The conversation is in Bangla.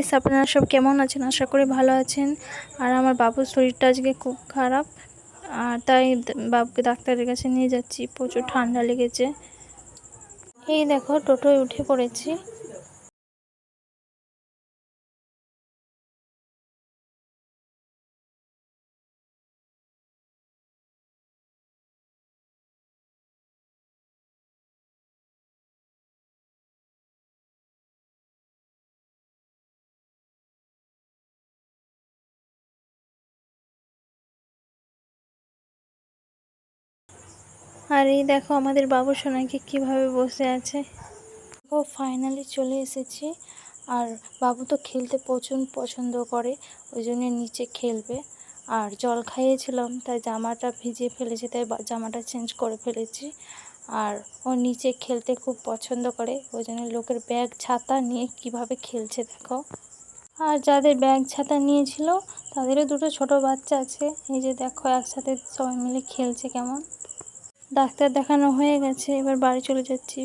গাইস আপনারা সব কেমন আছেন? আশা করি ভালো আছেন। আর আমার বাবুর শরীরটা আজকে খুব খারাপ। আর তাই বাবুকে ডাক্তারের কাছে নিয়ে যাচ্ছি। প্রচুর ঠান্ডা লেগেছে। এই দেখো, টোটোয় উঠে পড়েছি। আর এই দেখো আমাদের বাবু সোনাকে কীভাবে বসে আছে। ও ফাইনালি চলে এসেছি আর বাবু তো খেলতে প্রচুর পছন্দ করে, ওই জন্য নিচে খেলবে। আর জল খাইয়েছিলাম, তাই জামাটা ভিজিয়ে ফেলেছি, তাই জামাটা চেঞ্জ করে ফেলেছি। আর ও নিচে খেলতে খুব পছন্দ করে, ওই জন্য লোকের ব্যাগ ছাতা নিয়ে কীভাবে খেলছে দেখো। আর যাদের ব্যাগ ছাতা নিয়েছিল, তাদেরও দুটো ছোট বাচ্চা আছে, এই যে দেখো একসাথে সবাই মিলে খেলছে কেমন। ডাক্তার দেখানো হয়ে গেছে এবার বাড়ি চলে যাচ্ছি।